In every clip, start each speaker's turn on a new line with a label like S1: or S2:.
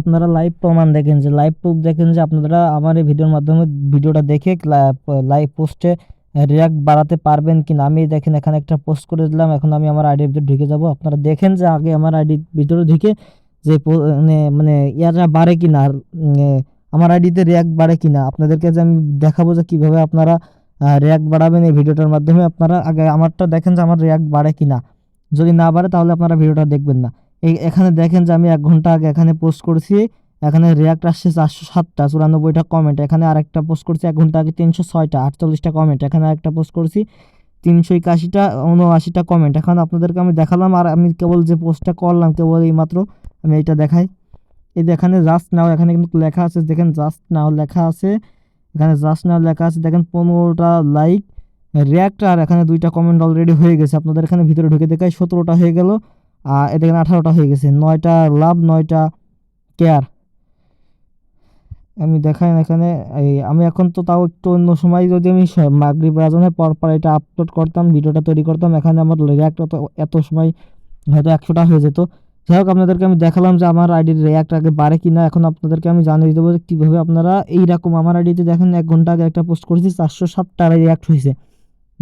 S1: আপনারা লাইভ প্রমাণ দেখেন যে লাইভ প্রুফ দেখেন যে আপনারা আমার এই ভিডিওর মাধ্যমে ভিডিওটা দেখে লাইভ পোস্টে রিয়াক্ট বাড়াতে পারবেন কিনা। আমি দেখেন এখানে একটা পোস্ট করে দিলাম, এখন আমি আমার আইডির ভিতরে ঢুকে যাব। আপনারা দেখেন যে আগে আমার আইডির ভিতরে ঢুকে যে মানে মানে বাড়ে কিনা, আর আমার আইডিতে রিয়াক্ট বাড়ে কিনা। আপনাদেরকে যে আমি দেখাবো যে কীভাবে আপনারা রিয়াক্ট বাড়াবেন এই ভিডিওটার মাধ্যমে, আপনারা আগে আমারটা দেখেন যে আমার রিয়াক্ট বাড়ে কিনা। যদি না বাড়ে তাহলে আপনারা ভিডিওটা দেখবেন না। এই এখানে দেখেন যে আমি এক ঘণ্টা আগে এখানে পোস্ট করেছি, এখানে রিয়াক্ট আসছে চারশো সাতটা, চুরানব্বইটা কমেন্ট এখানে আরেকটা পোস্ট করছি এক ঘণ্টা আগে তিনশো ছয়টা, আটচল্লিশটা কমেন্ট এখানে আরেকটা পোস্ট করছি তিনশো একাশিটা উনআশিটা কমেন্ট এখন আপনাদেরকে আমি দেখালাম আর আমি কেবল যে পোস্টটা করলাম কেবল এই মাত্র আমি এইটা দেখাই। এই এখানে জাস্ট নাও এখানে কিন্তু লেখা আছে, দেখেন জাস্ট নাও লেখা আছে, এখানে জাস্ট নাও লেখা আছে, দেখেন পনেরোটা লাইক রিয়াক্ট আর এখানে দুইটা কমেন্ট অলরেডি হয়ে গেছে, আপনাদের এখানে ভিতরে ঢুকে দেখাই, সতেরোটা হয়ে গেল। এটা আঠারোটা হয়ে গেছে। নয়টা লাভ, নয়টা কেয়ার আমি দেখাই এখানে। এই, আমি এখন তো তাও একটু অন্য সময় যদি আমি স- মাগরিব রাজনের পর এটা আপলোড করতাম, ভিডিওটা তৈরি করতাম, এখানে আমার রিয়াক্ট এত এত সময় হয়তো একশোটা হয়ে যেত। যাই হোক, আপনাদেরকে আমি দেখালাম যে আমার আইডির রিয়াক্ট আগে বাড়ে কি না এখন আপনাদেরকে আমি জানিয়ে দেবো যে কীভাবে আপনারা এইরকম আমার আইডিতে দেখেন, এক ঘণ্টা আগে একটা পোস্ট করেছি, চারশো সাতটা রিয়াক্ট হয়েছে।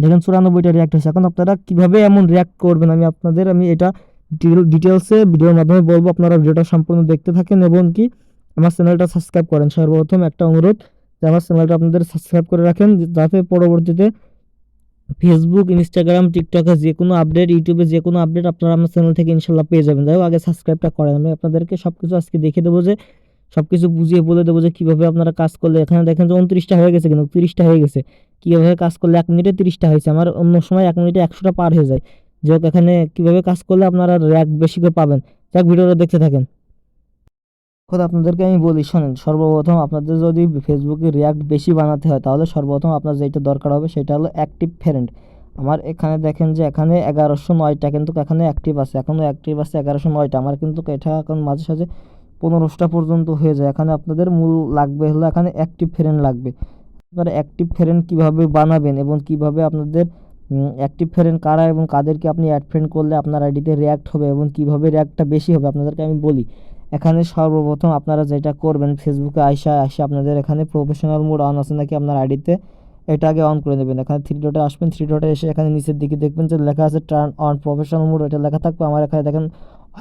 S1: দেখেন চুরানব্বইটা রিয়াক্ট হয়েছে। এখন আপনারা কীভাবে এমন রিয়াক্ট করবেন? আমি আপনাদের, আমি এটা ডিটেলসে ভিডিওর মাধ্যমে বলব আপনারা ভিডিওটা সম্পূর্ণ দেখতে থাকেন এবং কি আমার চ্যানেলটা সাবস্ক্রাইব করেন। সর্বপ্রথম একটা অনুরোধ যে আমার চ্যানেলটা আপনাদের সাবস্ক্রাইব করে রাখেন, যাতে পরবর্তীতে ফেসবুক ইনস্টাগ্রাম টিকটকে যে কোনো আপডেট ইউটিউবে যে কোনো আপডেট আপনারা আমার চ্যানেল থেকে ইনশাল্লাহ পেয়ে যাবেন। যাই আগে সাবস্ক্রাইবটা করেন। আমি আপনাদেরকে সব কিছু আজকে দেখে দেবো যে সব কিছু বুঝিয়ে বলে দেবো যে, কীভাবে আপনারা কাজ করলে, এখানে দেখেন যে উনত্রিশটা হয়ে গেছে কিন্তু, তিরিশটা হয়ে গেছে। কীভাবে কাজ করলে এক মিনিটে তিরিশটা হয়েছে? আমার অন্য সময় এক মিনিটে একশোটা পার হয়ে যায়। যে হোক, এখানে কীভাবে কাজ করলে আপনারা র্যাক বেশি করে পাবেন, যাক ভিডিওটা দেখতে থাকেন। এখন আপনাদেরকে আমি বলি, শোনেন, সর্বপ্রথম আপনাদের যদি ফেসবুকে রিয়াক্ট বেশি বানাতে হয়, তাহলে সর্বপ্রথম আপনার যেটা দরকার হবে, সেটা হলো অ্যাক্টিভ ফ্রেন্ড। আমার এখানে দেখেন যে, এখানে এগারোশো নয়টা কিন্তু এখানে অ্যাক্টিভ আছে এখনও অ্যাক্টিভ আছে এগারোশো নয়টা। আমার কিন্তু এটা এখন মাঝে সাঝে পনেরোশোটা পর্যন্ত হয়ে যায়। এখানে আপনাদের মূল লাগবে হলো এখানে অ্যাক্টিভ ফ্রেন্ড লাগবে। আপনারা অ্যাক্টিভ ফ্রেন্ড কীভাবে বানাবেন এবং কীভাবে আপনাদের অ্যাক্টিভ ফ্রেন্ড কারা এবং কাদেরকে আপনি অ্যাড ফ্রেন্ড করলে আপনার আইডিতে রিয়াক্ট হবে এবং কীভাবে রিয়াক্টটা বেশি হবে আপনাদেরকে আমি বলি। এখানে সর্বপ্রথম আপনারা যেটা করবেন ফেসবুকে আইসা আসে আপনাদের এখানে প্রফেশনাল মোড অন আছে নাকি আপনার আইডিতে এটা আগে অন করে নেবেন। এখানে থ্রি ডটে আসবেন থ্রি ডটে এসে এখানে নিচের দিকে দেখবেন যে লেখা আছে টার্ন অন প্রফেশনাল মোড এটা লেখা থাকবে। আমার এখানে দেখেন,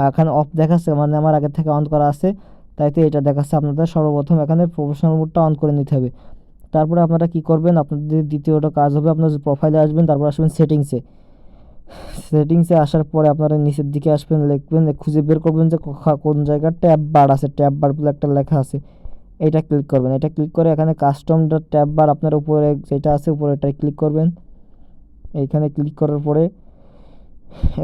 S1: এখানে অফ দেখাচ্ছে মানে আমার আগে থেকে অন করা আছে। তাই তো এটা দেখাচ্ছে আপনাদের সর্বপ্রথম এখানে প্রফেশনাল মোডটা অন করে নিতে হবে। তারপরে আপনারা কি করবেন? আপনাদের দ্বিতীয়টা কাজ হবে, আপনার প্রোফাইলে আসবেন, তারপর আসবেন সেটিংসে সেটিংসে আসার পরে আপনারা নিচের দিকে আসবেন, লিখবেন, খুঁজে বের করবেন যে কোন জায়গায় ট্যাব বার আছে। ট্যাব বার বলে একটা লেখা আছে। এটা ক্লিক করবেন। এটা ক্লিক করে এখানে কাস্টম ট্যাব বার আপনার উপরে যেটা আছে উপরে এটাই ক্লিক করবেন। এইখানে ক্লিক করার পরে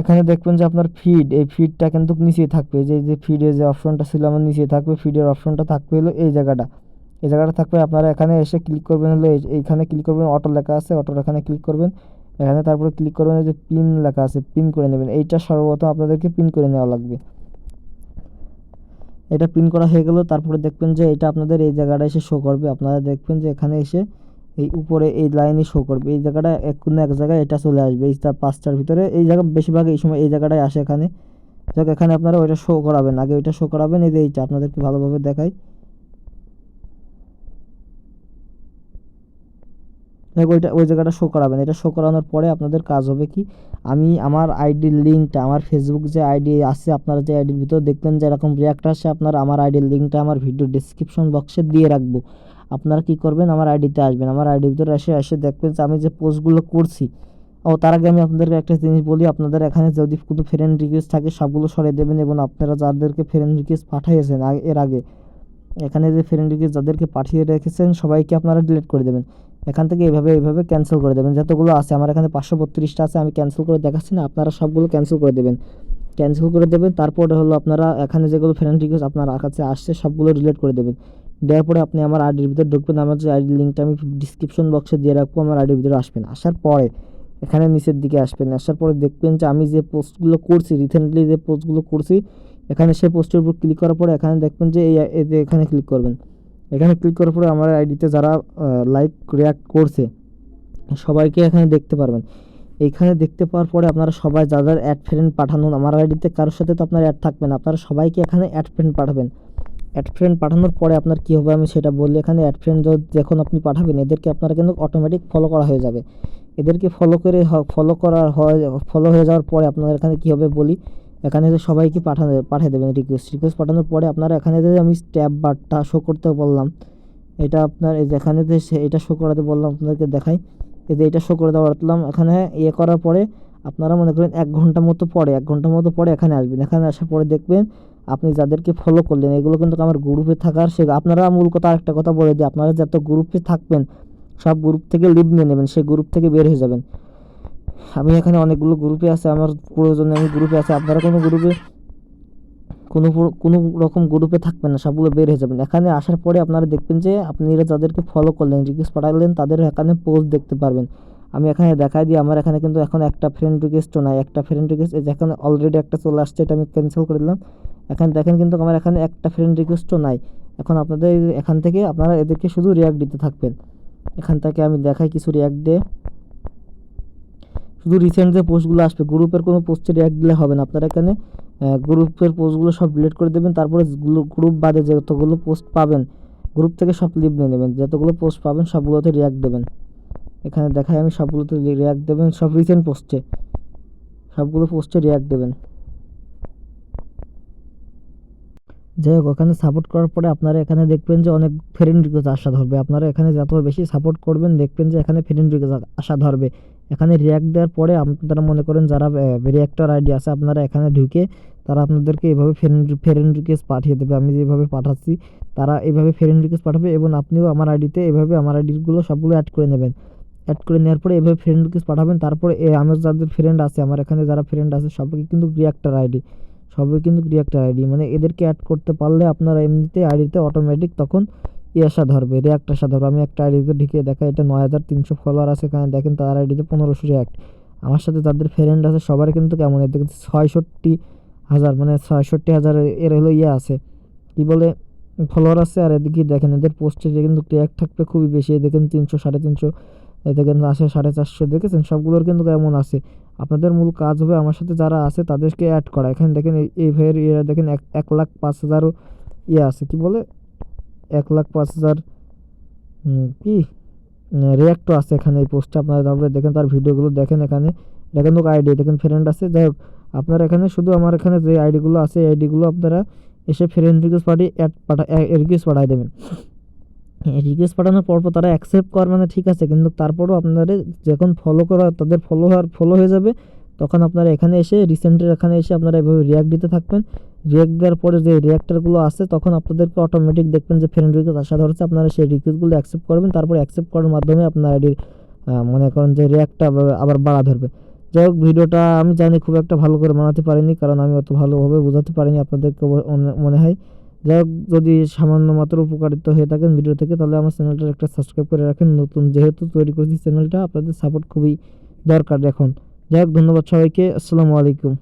S1: এখানে দেখবেন যে আপনার ফিড এই ফিডটা কিন্তু নিচেই থাকবে। যে যে ফিডের যে অপশনটা ছিল, আমার নিচেই থাকবে। ফিডের অপশনটা থাকবে হলো এই জায়গাটা। এই জায়গাটা থাকবে, আপনারা এখানে এসে ক্লিক করবেন হলো এই- এইখানে ক্লিক করবেন অটো লেখা আছে অটোর এখানে ক্লিক করবেন। এখানে তারপরে ক্লিক করবেন যে পিন লেখা আছে পিন করে নেবেন। এইটা সর্বপ্রথম আপনাদেরকে পিন করে নেওয়া লাগবে। এটা পিন করা হয়ে গেল, তারপরে দেখবেন যে এটা আপনাদের এই জায়গাটা এসে শো করবে। আপনারা দেখবেন যে এখানে এসে এই উপরে এই লাইনে শো করবে। এই জায়গাটা এক কোনো এক জায়গায় এটা চলে আসবে, এই তার পাঁচটার ভিতরে। এই জায়গা বেশিরভাগ এই সময় এই জায়গাটায় আসে এখানে। যাক, এখানে আপনারা ওইটা শো করাবেন। আগে ওইটা শো করাবেন, এই যে এইটা আপনাদেরকে ভালোভাবে দেখাই দেখ ওইটা ওই জায়গাটা শো করাবেন। এটা শো করানোর পরে আপনাদের কাজ হবে কি? আমি আমার আইডির লিঙ্কটা আমার ফেসবুক যে আইডি আছে, আপনারা যে আইডির ভিতর দেখলেন যে এরকম রিয়াক্ট আসে, আপনারা আমার আইডির লিঙ্কটা আমার ভিডিও ডিসক্রিপশন বক্সে দিয়ে রাখব। আপনারা কি করবেন? আমার আইডিতে আসবেন। আমার আইডির ভিতরে এসে এসে দেখবেন যে আমি যে পোস্টগুলো করছি, ও তার আগে আমি আপনাদেরকে একটা জিনিস বলি, আপনাদের এখানে যদি কোনো ফ্রেন্ড রিকোয়েস্ট থাকে, সবগুলো সরিয়ে দেবেন এবং আপনারা যাদেরকে ফ্রেন্ড রিকোয়েস্ট পাঠিয়েছেন এর আগে, এখানে যে ফ্রেন্ড রিকোয়েস্ট যাদেরকে পাঠিয়ে রেখেছেন, সবাইকে আপনারা ডিলিট করে দেবেন। এখান থেকে এভাবে এইভাবে ক্যান্সেল করে দেবেন। যতগুলো আছে, আমার এখানে পাঁচশো বত্রিশটা আছে, আমি ক্যান্সেল করে দেখাচ্ছি না, আপনারা সবগুলো ক্যান্সেল করে দেবেন। ক্যান্সেল করে দেবেন, তারপরে হলো আপনারা এখানে যেগুলো ফ্রেন্ড রিকোয়েস্ট আপনার কাছে আসছে, সবগুলো রিলেট করে দেবেন। দেওয়ার পরে আপনি আমার আইডির ভিতরে ঢুকবেন, আমার যে আইডির লিঙ্কটা আমি ডিসক্রিপশন বক্সে দিয়ে রাখব, আমার আইডির ভিতরে আসবেন আসার পরে এখানে নিচের দিকে আসবেন, আসার পরে দেখবেন যে আমি যে পোস্টগুলো করছি রিসেন্টলি যে পোস্টগুলো করছি, এখানে সেই পোস্টের উপর ক্লিক করার পরে এখানে দেখবেন যে এই এখানে ক্লিক করবেন। এখানে ক্লিক করার পরে আমার আইডিতে যারা লাইক রিয়াক্ট করছে, সবাইকে এখানে দেখতে পারবেন। এইখানে দেখতে পাওয়ার পরে আপনারা সবাই যাদের অ্যাড ফ্রেন্ড পাঠানো আমার আইডিতে কারোর সাথে তো আপনার অ্যাড থাকবে না, আপনারা সবাইকে এখানে অ্যাড ফ্রেন্ড পাঠাবেন। অ্যাড ফ্রেন্ড পাঠানোর পরে আপনার কী হবে আমি সেটা বলি এখানে অ্যাড ফ্রেন্ড যখন আপনি পাঠাবেন, এদেরকে আপনারা কিন্তু অটোমেটিক ফলো করা হয়ে যাবে। এদেরকে ফলো করে ফলো করা হয় ফলো হয়ে যাওয়ার পরে আপনার এখানে কী হবে বলি এখানে সবাইকে পাঠানো, পাঠিয়ে দেবেন রিকোয়েস্ট রিকোয়েস্ট পাঠানোর পরে আপনারা এখানে আমি স্ট্যাপ বারটা শো করতে বললাম, এটা আপনার এই যেখানে এটা শো করাতে বললাম আপনাদেরকে দেখাই। এই যে এটা শো করে দেওয়ালাম, এখানে ইয়ে করার পরে আপনারা মনে করেন এক ঘণ্টা মতো পরে, এক ঘণ্টা মতো পরে এখানে আসবেন। এখানে আসার পরে দেখবেন আপনি যাদেরকে ফলো করলেন, এগুলো কিন্তু আমার গ্রুপে থাকার সে, আপনারা মূল কথা আরেকটা কথা বলে দিই, আপনারা যত গ্রুপে থাকবেন, সব গ্রুপ থেকে লিভ নিয়ে নেবেন সেই গ্রুপ থেকে বের হয়ে যাবেন। আমি এখানে অনেকগুলো গ্রুপে আছে, আমার প্রয়োজনে আমি গ্রুপে আছে। আপনারা কোনো গ্রুপে কোনো কোনো রকম গ্রুপে থাকবেন না, সবগুলো বের হয়ে যাবেন। এখানে আসার পরে আপনারা দেখবেন যে আপনারা যাদেরকে ফলো করলেন রিকোয়েস্ট পাঠালেন, তাদের এখানে পোস্ট দেখতে পারবেন। আমি এখানে দেখাই দিই, আমার এখানে কিন্তু এখন একটা ফ্রেন্ড রিকোয়েস্টও নাই। একটা ফ্রেন্ড রিকোয়েস্ট এখানে অলরেডি একটা চলে আসছে, এটা আমি ক্যান্সেল করে দিলাম। এখানে দেখেন কিন্তু আমার এখানে একটা ফ্রেন্ড রিকোয়েস্টও নাই। এখন আপনাদের এখান থেকে আপনারা এদেরকে শুধু রিয়াক্ট দিতে থাকবেন। এখান থেকে আমি দেখাই কিছু রিয়াক্ট দিয়ে। শুধু রিসেন্ট যে পোস্টগুলো আসবে গ্রুপের কোনো পোস্টে রিয়াক্ট দিলে হবে না। আপনারা এখানে গ্রুপের পোস্টগুলো সব ডিলিট করে দেবেন, তারপরে গ্রুপ বাদে যতগুলো পোস্ট পাবেন গ্রুপ থেকে সব লিভ নিয়ে নেবেন। যতগুলো পোস্ট পাবেন, সবগুলোতে রিয়াক্ট দেবেন। এখানে দেখায় আমি সবগুলোতে রিয়াক্ট দেবেন, সব রিসেন্ট পোস্টে সবগুলো পোস্টে রিয়াক্ট দেবেন। যাই হোক, ওখানে সাপোর্ট করার পরে আপনারা এখানে দেখবেন যে অনেক ফ্রেন্ড রিকোয়েস্ট আসা ধরবে। আপনারা এখানে যত বেশি সাপোর্ট করবেন, দেখবেন যে এখানে ফ্রেন্ড রিকোয়েস্ট আসা ধরবে। এখানে রিয়াক্ট দেওয়ার পরে আপনারা মনে করেন যারা রিয়াক্টর আইডি আছে, আপনারা এখানে ঢুকে তারা আপনাদেরকে এভাবে ফ্রেন্ড ফ্রেন্ড রিকোয়েস্ট পাঠিয়ে দেবে। আমি যেভাবে পাঠাচ্ছি, তারা এভাবে ফ্রেন্ড রিকোয়েস্ট পাঠাবে এবং আপনিও আমার আইডিতে এভাবে আমার আইডিগুলো সবগুলো অ্যাড করে নেবেন। অ্যাড করে নেওয়ার পরে এভাবে ফ্রেন্ড রিকোয়েস্ট পাঠাবেন, তারপরে আমার যাদের ফ্রেন্ড আছে, আমার এখানে যারা ফ্রেন্ড আছে সবাই কিন্তু রিয়াক্টর আইডি সবই কিন্তু রিয়াক্টর আইডি মানে এদেরকে অ্যাড করতে পারলে আপনারা এমনিতে আইডিতে অটোমেটিক তখন ই আসা ধরবে রিয়াক্ট আসা ধরবে আমি একটা আইডিতে ঢুকিয়ে দেখা এটা নয় হাজার তিনশো ফলোয়ার আছে এখানে দেখেন, তার আইডিতে পনেরোশো রিয়াক্ট আমার সাথে যাদের ফ্রেন্ড আছে সবার কিন্তু কেমন এদিকে ছয়ষট্টি হাজার মানে ছয়ষট্টি হাজার এর হলো ইয়ে আছে। কি বলে ফলোয়ার আছে, আর এদিকে দেখেন, এদের পোস্টে কিন্তু রিয়াক্ট থাকবে খুবই বেশি দেখেন তিনশো, সাড়ে তিনশো এ দেখেন আসে সাড়ে চারশো, দেখেছেন? সবগুলোর কিন্তু কেমন আছে। আপনাদের মূল কাজ হবে, আমার সাথে যারা আছে, তাদেরকে অ্যাড করা। এখানে দেখেন, এই ভাইয়ের ইয়ে দেখেন এক এক লাখ পাঁচ হাজারও ইয়ে আছে, কি বলে? এক লাখ পাঁচ হাজার কি? রিয়াক্টও আছে এখানে এই পোস্টে, আপনারা তারপরে দেখেন তার ভিডিওগুলো দেখেন এখানে। এটা কিন্তু আইডি দেখেন ফ্রেন্ড আছে। যাই হোক, আপনারা এখানে শুধু আমার এখানে যে আইডিগুলো আছে, এই আইডিগুলো আপনারা এসে ফ্রেন্ড রিকোয়েস্ট পাঠিয়ে অ্যাড পাঠা রিকোয়েস্ট পাঠিয়ে দেবেন। রিকোয়েস্ট পাঠানোর পর পর তারা অ্যাকসেপ্ট কর মানে ঠিক আছে, কিন্তু তারপরেও আপনাদের যখন ফলো করা, তাদের ফলো হওয়ার ফলো হয়ে যাবে, তখন আপনারা এখানে এসে রিসেন্টের এখানে এসে আপনারা এভাবে রিয়াক্ট দিতে থাকবেন। রিয়াক্ট দেওয়ার পরে যে রিয়াক্টারগুলো আছে, তখন আপনাদেরকে অটোমেটিক দেখবেন যে ফ্রেন্ড রিকোয়েস্ট আসা ধরছে। আপনারা সেই রিকোয়েস্টগুলো অ্যাকসেপ্ট করবেন, তারপরে অ্যাকসেপ্ট করার মাধ্যমে আপনার আইডির মনে করেন যে রিয়াক্টটা আবার বাড়া ধরবে। যাই হোক, ভিডিওটা আমি জানি খুব একটা ভালো করে বানাতে পারিনি, কারণ আমি অত ভালোভাবে বোঝাতে পারিনি আপনাদেরকে মনে- মনে হয়। যাই হোক, যদি সামান্য মাত্র উপকারিত হয়ে থাকেন ভিডিও থেকে, তাহলে আমার চ্যানেলটা একটা সাবস্ক্রাইব করে রাখেন। নতুন যেহেতু তৈরি করেছি চ্যানেলটা আপনাদের সাপোর্ট খুবই দরকার এখন। যাই হোক, ধন্যবাদ সবাইকে। আসসালামু আলাইকুম।